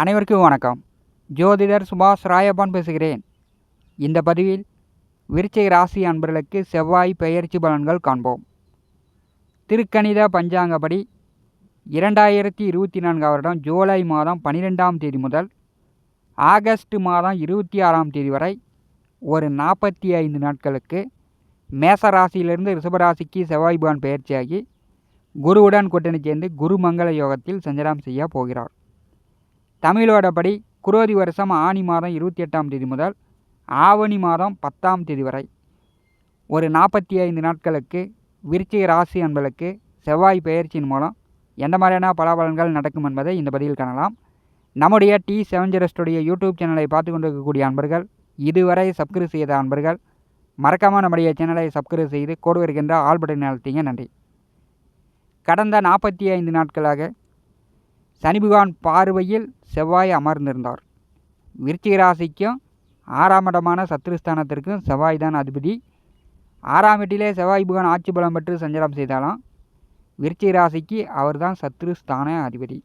அனைவருக்கும் வணக்கம். ஜோதிடர் சுபாஷ் ராயப்பான் பேசுகிறேன். இந்த பதிவில் விருச்சிக ராசி அன்பர்களுக்கு செவ்வாய் பெயர்ச்சி பலன்கள் காண்போம். திருக்கணித பஞ்சாங்கப்படி இரண்டாயிரத்தி இருபத்தி நான்காம் வருடம் ஜூலை மாதம் பன்னிரெண்டாம் தேதி முதல் ஆகஸ்ட் மாதம் இருபத்தி ஆறாம் தேதி வரை ஒரு நாற்பத்தி ஐந்து நாட்களுக்கு மேச ராசியிலிருந்து ரிஷபராசிக்கு செவ்வாய் பகவான் பெயர்ச்சியாகி குருவுடன் கூட்டணி சேர்ந்து குருமங்கள யோகத்தில் சஞ்சலம் செய்ய போகிறார். தமிழோட படி குரோதி வருஷம் ஆனி மாதம் இருபத்தி எட்டாம் தேதி முதல் ஆவணி மாதம் பத்தாம் தேதி வரை. ஒரு நாற்பத்தி ஐந்து நாட்களுக்கு விருச்சிக ராசி அன்பர்களுக்கு செவ்வாய் பெயர்ச்சியின் மூலம் எந்த மாதிரியான பலாபலன்கள் நடக்கும் என்பதை இந்த பதிவில் காணலாம். நம்முடைய டி செவன் ஜெரஸ்டுடைய யூடியூப் சேனலை பார்த்து கொண்டிருக்கக்கூடிய அன்பர்கள் இதுவரை சப்ஸ்கிரைப் செய்த அன்பர்கள் மறக்காமல் நம்முடைய சேனலை சப்ஸ்கிரைப் செய்து கோடு வருகின்ற ஆல் பட்டன் அழுத்திங்க. நன்றி. கடந்த நாற்பத்தி ஐந்து நாட்களாக சனி பார்வையில் செவ்வாய் அமர்ந்திருந்தார். விருச்சிக ராசிக்கும் ஆறாம் இடமான சத்ருஸ்தானத்திற்கும் செவ்வாய் தான் அதிபதி. ஆறாம் வீட்டிலே செவ்வாய் புகான் ஆட்சி பலம் பெற்று சஞ்சாரம் செய்தாலும். விருச்சிக ராசிக்கு அவர் தான் சத்ருஸ்தான அதிபதி.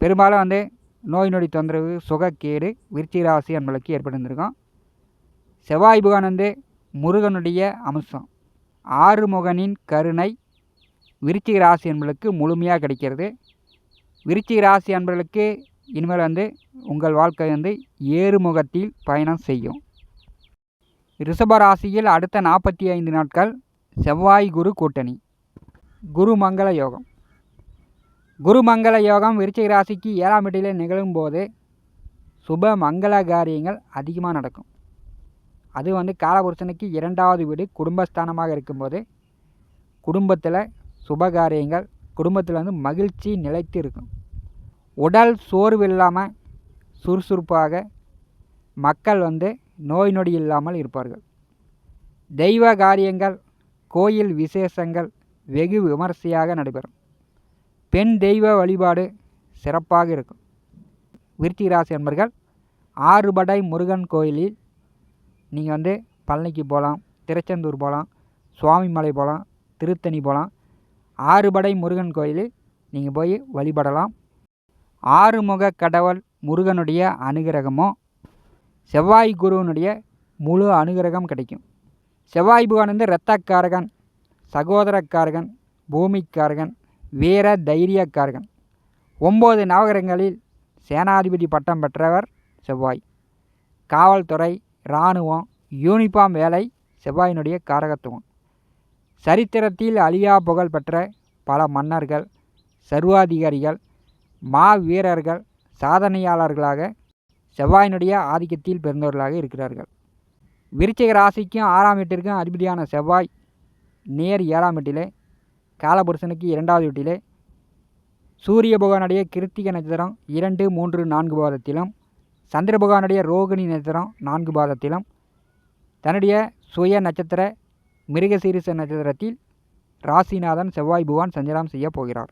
பெரும்பாலும் வந்து நோய் நொடி தொந்தரவு சுகக்கேடு விருச்சிக ராசி என்பதற்கு ஏற்பட்டிருந்திருக்கும். செவ்வாய் புகான் வந்து முருகனுடைய அம்சம். ஆறுமுகனின் கருணை விருச்சிக ராசி என்பதற்கு முழுமையாக கிடைக்கிறது. விருச்சிக ராசி அன்பர்களுக்கு இனிமேல் வந்து உங்கள் வாழ்க்கை வந்து ஏறுமுகத்தில் பயணம் செய்யும். ரிஷப ராசியில் அடுத்த நாற்பத்தி ஐந்து நாட்கள் செவ்வாய் குரு கூட்டணி. குரு மங்கள யோகம். குரு மங்கள யோகம் விருச்சிக ராசிக்கு ஏழாம் வீட்டில் நிகழும் போது சுப மங்கள காரியங்கள் அதிகமாக நடக்கும். அது வந்து காலபுருஷனுக்கு இரண்டாவது வீடு குடும்பஸ்தானமாக இருக்கும்போது குடும்பத்தில் சுபகாரியங்கள் குடும்பத்தில் வந்து மகிழ்ச்சி நிலைத்து இருக்கும். உடல் சோர்வு இல்லாமல் சுறுசுறுப்பாக மக்கள் வந்து நோய் நொடி இல்லாமல் இருப்பார்கள். தெய்வ காரியங்கள் கோயில் விசேஷங்கள் வெகு விமர்சையாக நடைபெறும். பெண் தெய்வ வழிபாடு சிறப்பாக இருக்கும். விருத்தி ராசி என்பர்கள் ஆறுபடை முருகன் கோயிலில் நீங்கள் வந்து பழனிக்கு போகலாம் திருச்செந்தூர் போகலாம் சுவாமிமலை போகலாம் திருத்தணி போகலாம் ஆறுபடை முருகன் கோயிலில் நீங்கள் போய் வழிபடலாம். ஆறுமுக கடவுள் முருகனுடைய அனுகிரகமோ செவ்வாய் குருவனுடைய முழு அனுகிரகம் கிடைக்கும். செவ்வாய் பகவான் வந்து இரத்தக்காரகன் சகோதரக்காரகன் பூமிக்காரகன் வீர தைரியக்காரகன். ஒம்பது நவகிரகங்களில் சேனாதிபதி பட்டம் பெற்றவர் செவ்வாய். காவல்துறை இராணுவம் யூனிஃபார்ம் வேலை செவ்வாயினுடைய காரகத்துவம். சரித்திரத்தில் அழியா புகழ் பெற்ற பல மன்னர்கள் சர்வாதிகாரிகள் மா வீரர்கள் சாதனையாளர்களாக செவ்வாயினுடைய ஆதிக்கத்தில் பிறந்தவர்களாக இருக்கிறார்கள். விருச்சிக ராசிக்கும் ஆறாம் வீட்டிற்கும் அதிபதியான செவ்வாய் நேர் ஏழாம் வீட்டிலே காலபுருஷனுக்கு இரண்டாவது வீட்டிலே சூரிய பகவானுடைய கிருத்திக நட்சத்திரம் இரண்டு மூன்று நான்கு பாதத்திலும் சந்திர பகவானுடைய ரோகிணி நட்சத்திரம் நான்கு பாதத்திலும் தன்னுடைய சுய நட்சத்திர மிருகசீரிச நட்சத்திரத்தில் ராசிநாதன் செவ்வாய் புவான் சஞ்சலம் செய்ய போகிறார்.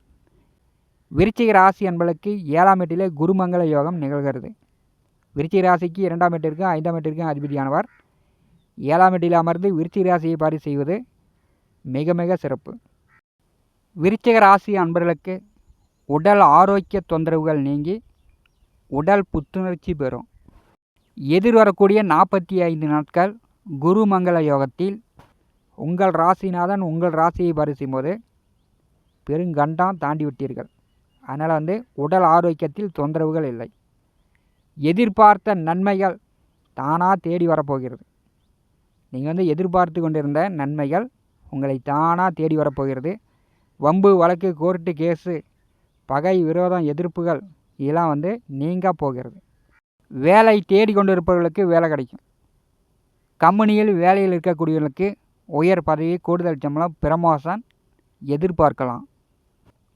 விருச்சிக ராசி என்பதற்கு ஏழாம் எட்டிலே குருமங்கள யோகம் நிகழ்கிறது. விருச்சிக ராசிக்கு இரண்டாம் எட்டிற்கும் ஐந்தாம் எட்டிற்கும் அதிபதியானவர். ஏழாம் எட்டில் அமர்ந்து விருச்சிக ராசியை பாரி செய்வது மிக மிக சிறப்பு. விருச்சிக ராசி அன்பர்களுக்கு உடல் ஆரோக்கிய தொந்தரவுகள் நீங்கி உடல் புத்துணர்ச்சி பெறும். எதிர்வரக்கூடிய நாற்பத்தி ஐந்து நாட்கள் குருமங்கள யோகத்தில் உங்கள் ராசிநாதன் உங்கள் ராசியை பரிசும் போது பெருங்கண்டம் தாண்டி விட்டீர்கள் அதனால் வந்து உடல் ஆரோக்கியத்தில் தொந்தரவுகள் இல்லை. எதிர்பார்த்த நன்மைகள் தானாக தேடி வரப்போகிறது. நீங்கள் வந்து எதிர்பார்த்து கொண்டிருந்த நன்மைகள் உங்களை தானாக தேடி வரப்போகிறது. வம்பு வழக்கு கோர்ட்டு கேஸு பகை விரோதம் எதிர்ப்புகள் இதெல்லாம் வந்து நீங்க போகிறது. வேலை தேடி கொண்டு இருப்பவர்களுக்கு வேலை கிடைக்கும். கம்பெனியில் வேலையில் இருக்கக்கூடியவர்களுக்கு உயர் பதவி கூடுதல் சம்பளம் பிரமோஷன் எதிர்பார்க்கலாம்.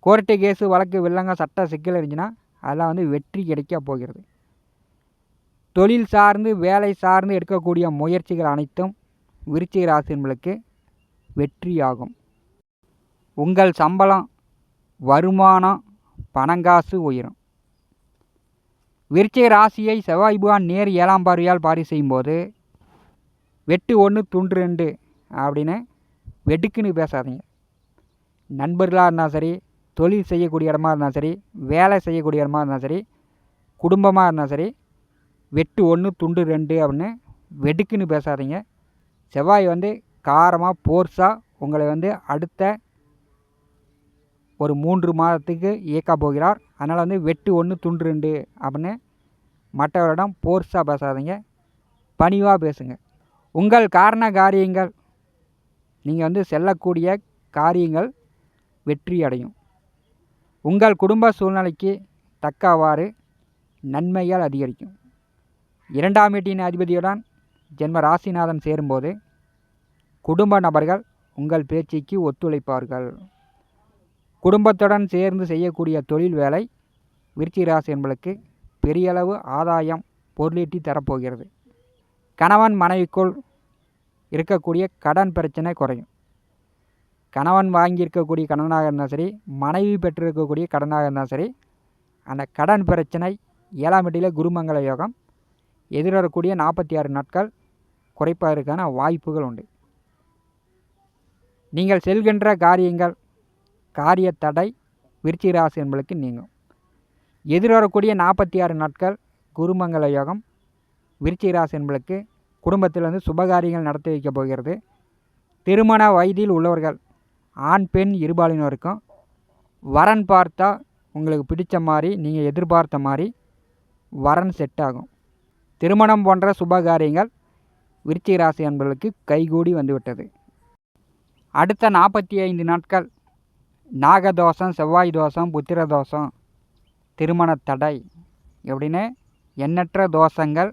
கோர்ட்டு கேஸு வழக்கு வில்லங்க சட்ட சிக்கல் இருந்துச்சுன்னா அதெல்லாம் வந்து வெற்றி கிடைக்க போகிறது. தொழில் சார்ந்து வேலை சார்ந்து எடுக்கக்கூடிய முயற்சிகள் அனைத்தும் விருச்சிக ராசின்களுக்கு வெற்றியாகும். உங்கள் சம்பளம் வருமானம் பணங்காசு உயரும். விருச்சிக ராசியை செவ்வாய் பகவான் நேர் ஏழாம் பார்வையால் பாரி செய்யும்போது வெட்டு ஒன்று துண்டு ரெண்டு அப்படின்னு வெடுக்குன்னு பேசாதீங்க. நண்பர்களாக இருந்தாலும் சரி தொழில் செய்யக்கூடிய இடமா இருந்தாலும் சரி வேலை செய்யக்கூடிய இடமா இருந்தாலும் சரி குடும்பமாக இருந்தால் சரி வெட்டு ஒன்று துண்டு ரெண்டு அப்படின்னு வெடுக்குன்னு பேசாதீங்க. செவ்வாய் வந்து காரமாக போர்ஸாக உங்களை வந்து அடுத்த ஒரு மூன்று மாதத்துக்கு இயக்க போகிறார். அதனால் வந்து வெட்டு ஒன்று துண்டு ரெண்டு அப்படின்னு மற்றவரிடம் போர்ஸாக பேசாதீங்க. பணிவாக பேசுங்க. உங்கள் காரண காரியங்கள் நீங்கள் வந்து செல்லக்கூடிய காரியங்கள் வெற்றி அடையும். உங்கள் குடும்ப சூழ்நிலைக்கு தக்கவாறு நன்மைகள் அதிகரிக்கும். இரண்டாம் வீட்டின் அதிபதியுடன் ஜென்ம ராசிநாதன் சேரும்போது குடும்ப நபர்கள் உங்கள் பேச்சுக்கு ஒத்துழைப்பார்கள். குடும்பத்துடன் சேர்ந்து செய்யக்கூடிய தொழில் வேலை விருச்சி ராசி என்பளுக்கு பெரியளவு ஆதாயம் பொருளீட்டி தரப்போகிறது. கணவன் மனைவிக்குள் இருக்கக்கூடிய கடன் பிரச்சனை குறையும். கணவன் வாங்கியிருக்கக்கூடிய கடனாக இருந்தால் சரி மனைவி பெற்றிருக்கக்கூடிய கடனாக இருந்தால் சரி அந்த கடன் பிரச்சனை ஏழாம் வீட்டில் குருமங்கல யோகம் எதிர்வரக்கூடிய நாற்பத்தி ஆறு நாட்கள் குறைப்பதற்கான வாய்ப்புகள் உண்டு. நீங்கள் செல்கின்ற காரியங்கள் காரிய தடை விருச்சிக ராசி என்பதற்கு நீங்கும். எதிர்வரக்கூடிய நாற்பத்தி ஆறு நாட்கள் குருமங்கல யோகம் விருச்சிக ராசி என்பதற்கு குடும்பத்தில் வந்து சுபகாரியங்கள் நடத்தி வைக்கப் போகிறது. திருமண வயதில் உள்ளவர்கள் ஆண் பெண் இருபாலினருக்கும் வரன் பார்த்தா உங்களுக்கு பிடித்த மாதிரி நீங்கள் எதிர்பார்த்த மாதிரி வரன் செட் ஆகும். திருமணம் போன்ற சுபகாரியங்கள் விருச்சிக ராசி அன்பர்களுக்கு கைகூடி வந்துவிட்டது. அடுத்த நாற்பத்தி ஐந்து நாட்கள் நாகதோஷம் செவ்வாய் தோஷம் புத்திர தோஷம் திருமண தடை. எப்படின்னு எண்ணற்ற தோஷங்கள்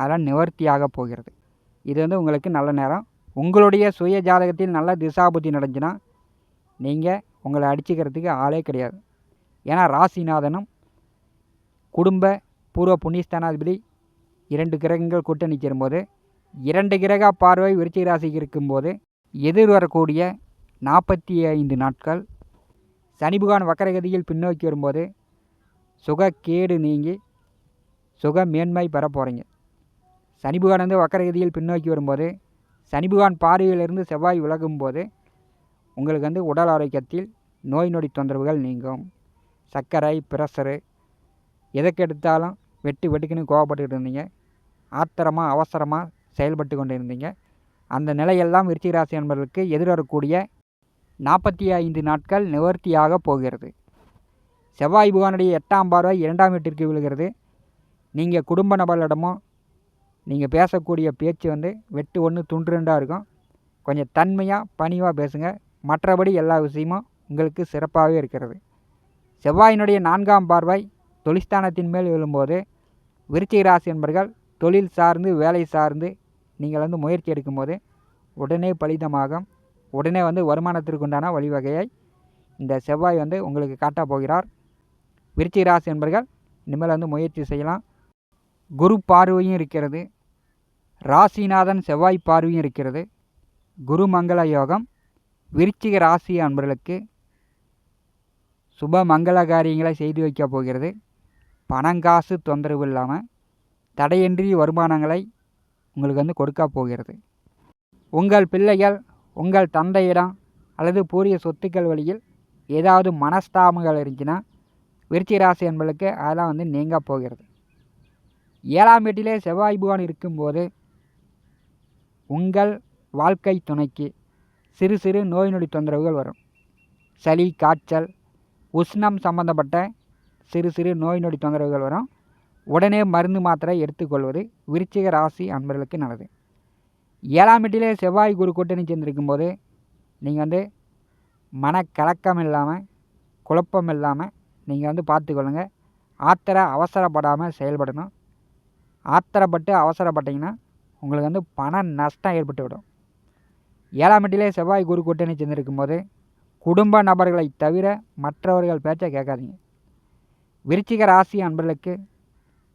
அதெல்லாம் நிவர்த்தியாக போகிறது. இது வந்து உங்களுக்கு நல்ல நேரம். உங்களுடைய சுய ஜாதகத்தில் நல்ல திசாபுத்தி நடந்துச்சுன்னா நீங்கள் உங்களை அடிச்சுக்கிறதுக்கு ஆளே கிடையாது. ஏன்னா ராசிநாதனும் குடும்ப பூர்வ புண்ணியஸ்தானாதிபதி இரண்டு கிரகங்கள் கூட்டணி சேரும்போது இரண்டு கிரக பார்வை விருச்சிக ராசிக்கு இருக்கும்போது எதிர் வரக்கூடிய நாற்பத்தி ஐந்து நாட்கள் சனிபுகான் வக்கரகதியில் பின்னோக்கி வரும்போது சுகக்கேடு நீங்கி சுக மேன்மை பெற போகிறீங்க சனிபுகான் வந்து வக்கரகதியில் பின்னோக்கி வரும்போது சனிபுகான் பார்வையிலிருந்து செவ்வாய் விலகும் போது உங்களுக்கு வந்து உடல் ஆரோக்கியத்தில் நோய் நொடி தொந்தரவுகள் நீங்கும். சர்க்கரை பிரஷரு எதுக்கு எடுத்தாலும் வெட்டு வெட்டுக்குன்னு கோவப்பட்டுக்கிட்டு இருந்தீங்க. ஆத்திரமாக அவசரமாக செயல்பட்டு கொண்டு இருந்தீங்க. அந்த நிலையெல்லாம் விருச்சிகராசி ராசி எதிர்வரக்கூடிய நாற்பத்தி ஐந்து நாட்கள் நிவர்த்தியாக போகிறது. செவ்வாய் புகானுடைய எட்டாம் பார்வை இரண்டாம் வீட்டிற்கு விழுகிறது. நீங்கள் குடும்ப நபர்களிடமோ நீங்கள் பேசக்கூடிய பேச்சு வந்து வெட்டு ஒன்று துண்டு ரெண்டாக இருக்கும். கொஞ்சம் தன்மையாக பணிவாக பேசுங்க. மற்றபடி எல்லா விஷயமும் உங்களுக்கு சிறப்பாகவே இருக்கிறது. செவ்வாயினுடைய நான்காம் பார்வை தொழிற்ஸ்தானத்தின் மேல் விழும்போது விருச்சிக ராசி என்பர்கள் தொழில் சார்ந்து வேலை சார்ந்து நீங்கள் வந்து முயற்சி எடுக்கும்போது உடனே பலிதமாகும். உடனே வந்து வருமானத்திற்கு உண்டான வழிவகையை இந்த செவ்வாய் வந்து உங்களுக்கு காட்டப் போகிறார். விருச்சிக ராசி என்பர்கள் இனிமேல் வந்து முயற்சி செய்யலாம். குரு பார்வையும் இருக்கிறது. ராசிநாதன் செவ்வாய் பார்வையும் இருக்கிறது. குரு மங்கள யோகம். விருச்சிக ராசி அன்பர்களுக்கு சுப மங்கள காரியங்களை செய்து வைக்கப் போகிறது. பணங்காசு தொந்தரவு இல்லாமல் தடையின்றி வருமானங்களை உங்களுக்கு வந்து கொடுக்க போகிறது. உங்கள் பிள்ளைகள் உங்கள் தந்தையிடம் அல்லது பூரிய சொத்துக்கள் வழியில் ஏதாவது மனஸ்தாபங்கள் இருந்துச்சுன்னா விருச்சிக ராசி என்பளுக்கு அதெல்லாம் வந்து நீங்க போகிறது. ஏழாம் வீட்டிலே செவ்வாய் பகவான் இருக்கும்போது உங்கள் வாழ்க்கை துணைக்கு சிறு சிறு நோய் நொடி தொந்தரவுகள் வரும். சளி காய்ச்சல் உஷ்ணம் சம்பந்தப்பட்ட சிறு சிறு நோய் நொடி தொந்தரவுகள் வரும். உடனே மருந்து மாத்திரை எடுத்துக்கொள்வது விருச்சிக ராசி அன்பர்களுக்கு நல்லது. ஏழாம் வீட்டிலே செவ்வாய் குரு கூட்டணி சேர்ந்திருக்கும் போது நீங்கள் வந்து மனக்கலக்கம் இல்லாமல் குழப்பம் இல்லாமல் நீங்கள் வந்து பார்த்துக்கொள்ளுங்கள் ஆத்திர அவசரப்படாமல் செயல்படணும். ஆத்திரப்பட்டு அவசரப்பட்டீங்கன்னா உங்களுக்கு வந்து பண நஷ்டம் ஏற்பட்டு விடும் ஏழாம் வீட்டிலே செவ்வாய் குரு கூட்டணி சேர்ந்திருக்கும் போது குடும்ப நபர்களை தவிர மற்றவர்கள் பேச்சை கேட்காதீங்க. விருச்சிக ராசி அன்பர்களுக்கு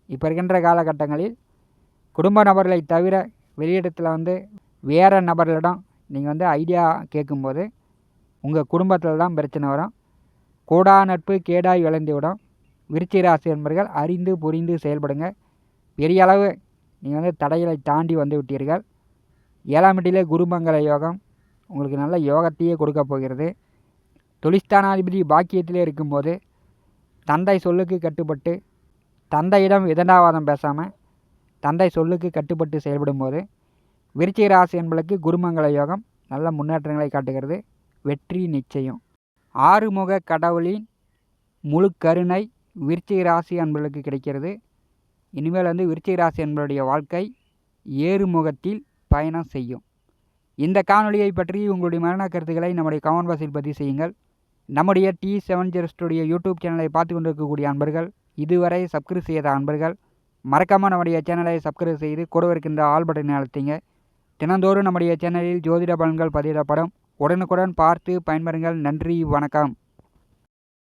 இப்போ இருக்கின்ற காலகட்டங்களில் குடும்ப நபர்களை தவிர வெளியிடத்தில் வந்து வேறு நபர்களிடம் நீங்கள் வந்து ஐடியா கேட்கும்போது உங்கள் குடும்பத்தில் தான் பிரச்சனை வரும். கூடா நட்பு கேடாய் விளைந்து விடும் விருச்சிக ராசி என்பர்கள் அறிந்து புரிந்து செயல்படுங்க. பெரிய அளவு நீங்கள் வந்து தடைகளை தாண்டி வந்து விட்டீர்கள். ஏழாம் வீட்டிலே குருமங்கல யோகம் உங்களுக்கு நல்ல யோகத்தையே கொடுக்க போகிறது. தொழிற்ஸ்தானாதிபதி பாக்கியத்திலே இருக்கும்போது தந்தை சொல்லுக்கு கட்டுப்பட்டு தந்தையிடம் விதண்டாவாதம் பேசாமல் தந்தை சொல்லுக்கு கட்டுப்பட்டு செயல்படும்போது விருச்சிக ராசி என்பளுக்கு குருமங்கள யோகம் நல்ல முன்னேற்றங்களை காட்டுகிறது. வெற்றி நிச்சயம். ஆறுமுக கடவுளின் முழு கருணை விருச்சிக ராசி என்பதற்கு கிடைக்கிறது. இனிமேல் வந்து விருச்சிக ராசி என்பதுடைய வாழ்க்கை ஏறுமுகத்தில் பயணம் செய்யும். இந்த காணொலியை பற்றி உங்களுடைய மரண கருத்துக்களை நம்முடைய கமெண்ட் பாக்ஸில் பதிவு செய்யுங்கள். நம்முடைய T seven zero studio YouTube சேனலை பார்த்து கொண்டிருக்கக்கூடிய அன்பர்கள் இதுவரை சப்ஸ்கிரைப் செய்யாத அன்பர்கள் மறக்காமல் நம்முடைய சேனலை சப்ஸ்கிரைப் செய்து கூட இருக்கின்ற ஆல் பட்டனை அழுத்திங்க. தினந்தோறும் நம்முடைய சேனலில் ஜோதிட பலன்கள் பதிவிடப்படும். உடனுக்குடன் பார்த்து பயன்பெறுங்கள். நன்றி வணக்கம்.